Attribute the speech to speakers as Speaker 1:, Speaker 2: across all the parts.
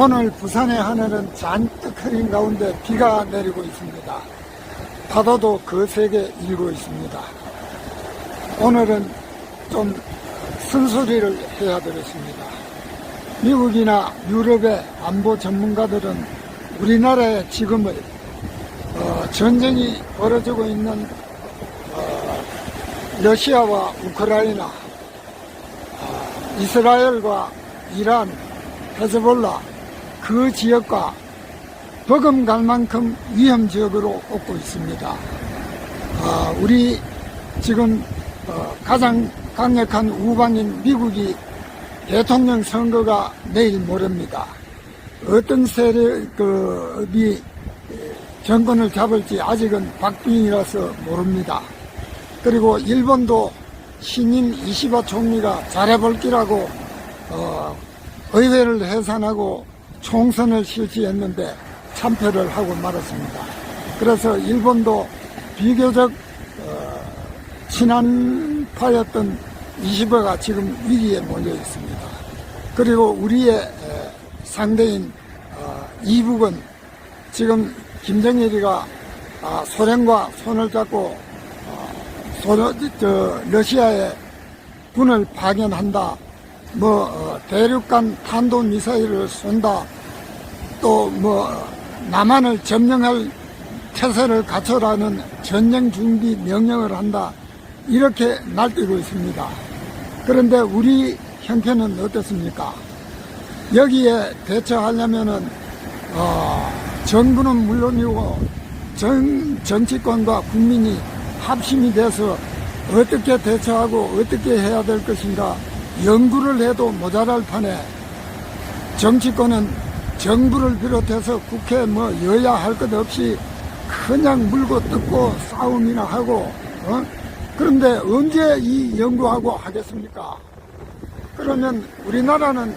Speaker 1: 오늘 부산의 하늘은 잔뜩 흐린 가운데 비가 내리고 있습니다. 파도도 거세게 일고 있습니다. 오늘은 좀 쓴소리를 해야 되겠습니다. 미국이나 유럽의 안보 전문가들은 우리나라의 지금의 어, 전쟁이 벌어지고 있는 어, 러시아와 우크라이나, 어, 이스라엘과 이란, 헤즈볼라 그 지역과 버금갈 만큼 위험 지역으로 꼽고 있습니다. 아, 우리 지금 어, 가장 강력한 우방인 미국이 대통령 선거가 내일 모레입니다. 어떤 세력이 정권을 잡을지 아직은 박빙이라서 모릅니다. 그리고 일본도 신인 이시바 총리가 잘해볼 기라고 어, 의회를 해산하고 총선을 실시했는데 참패를 하고 말았습니다. 그래서 일본도 비교적 어, 친한파였던 이시바가 지금 위기에 몰려 있습니다. 그리고 우리의 에, 상대인 어, 이북은 지금 김정일이가 아, 소련과 손을 잡고 어, 소련, 저, 러시아에 군을 파견한다. 뭐 어, 대륙간 탄도 미사일을 쏜다. 또 뭐 남한을 점령할 태세를 갖춰라는 전쟁 준비 명령을 한다. 이렇게 날뛰고 있습니다. 그런데 우리 형편은 어떻습니까? 여기에 대처하려면은 어, 정부는 물론이고 정, 정치권과 국민이 합심이 돼서 어떻게 대처하고 어떻게 해야 될 것인가 연구를 해도 모자랄 판에 정치권은 정부를 비롯해서 국회 뭐 여야 할 것 없이 그냥 물고 뜯고 싸움이나 하고 어? 그런데 언제 이 연구하고 하겠습니까? 그러면 우리나라는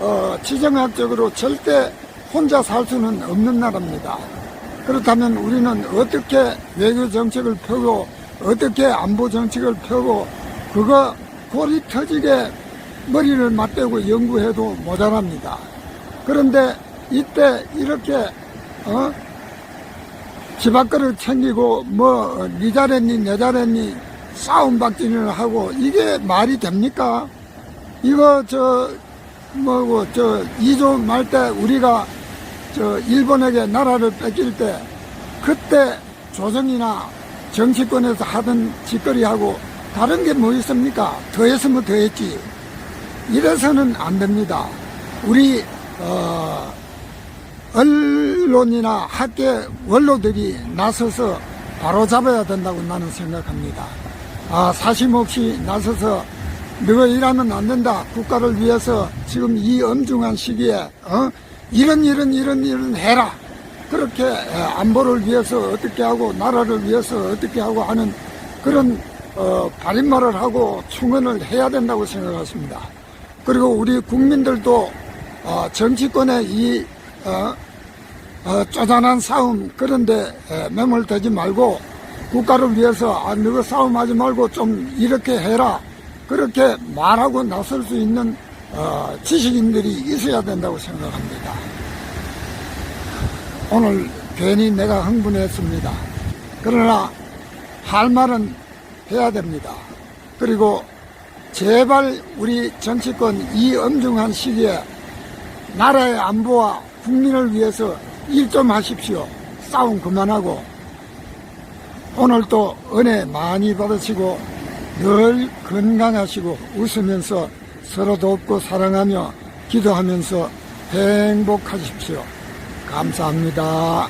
Speaker 1: 어, 지정학적으로 절대 혼자 살 수는 없는 나라입니다. 그렇다면 우리는 어떻게 외교 정책을 펴고 어떻게 안보 정책을 펴고 그거 골이 터지게 머리를 맞대고 연구해도 모자랍니다. 그런데 이때 이렇게 어? 집앞그릇 챙기고 뭐니 잘했니 내 잘했니 싸움박진을 하고 이게 말이 됩니까? 이거 저 뭐고 저 2조 말 때 우리가 저 일본에게 나라를 뺏길 때 그때 조정이나 정치권에서 하던 짓거리하고 다른 게 뭐 있습니까? 더 했으면 더 했지. 이래서는 안 됩니다. 우리 어, 언론이나 학계 원로들이 나서서 바로 잡아야 된다고 나는 생각합니다. 아, 사심 없이 나서서 너가 일하면 안 된다. 국가를 위해서 지금 이 엄중한 시기에 어? 이런 이런 이런 이런 해라. 그렇게 안보를 위해서 어떻게 하고 나라를 위해서 어떻게 하고 하는 그런 어, 발인말을 하고 충원을 해야 된다고 생각했습니다. 그리고 우리 국민들도 어, 정치권의 이 어, 어, 쪼잔한 싸움 그런데 에, 매몰되지 말고 국가를 위해서 아, 너가 싸움하지 말고 좀 이렇게 해라 그렇게 말하고 나설 수 있는 어, 지식인들이 있어야 된다고 생각합니다. 오늘 괜히 내가 흥분했습니다. 그러나 할 말은 해야 됩니다. 그리고 제발 우리 정치권 이 엄중한 시기에 나라의 안보와 국민을 위해서 일 좀 하십시오. 싸움 그만하고 오늘도 은혜 많이 받으시고 늘 건강하시고 웃으면서 서로 돕고 사랑하며 기도하면서 행복하십시오. 감사합니다.